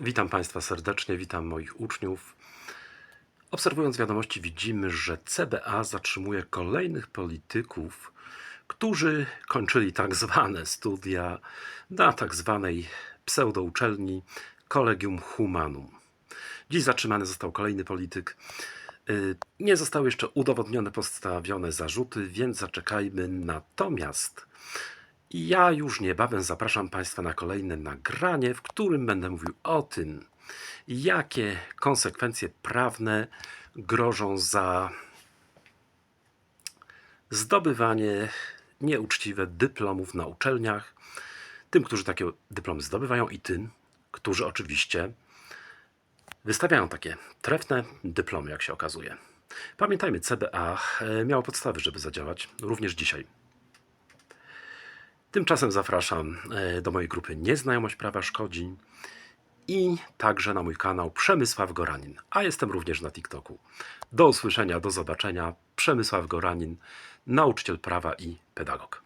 Witam Państwa serdecznie, witam moich uczniów. Obserwując wiadomości, widzimy, że CBA zatrzymuje kolejnych polityków, którzy kończyli tak zwane studia na tak zwanej pseudouczelni Collegium Humanum. Dziś zatrzymany został kolejny polityk. Y, Nie zostały jeszcze udowodnione postawione zarzuty, więc zaczekajmy. Natomiast ja już niebawem zapraszam Państwa na kolejne nagranie, w którym będę mówił o tym, jakie konsekwencje prawne grożą za zdobywanie nieuczciwe dyplomów na uczelniach, tym, którzy takie dyplomy zdobywają i tym, którzy oczywiście wystawiają takie trefne dyplomy, jak się okazuje. Pamiętajmy, CBA miało podstawy, żeby zadziałać, również dzisiaj. Tymczasem zapraszam e, do mojej grupy Nieznajomość Prawa Szkodzi i także na mój kanał Przemysław Goranin, a jestem również na TikToku. Do usłyszenia, do zobaczenia. Przemysław Goranin, nauczyciel prawa i pedagog.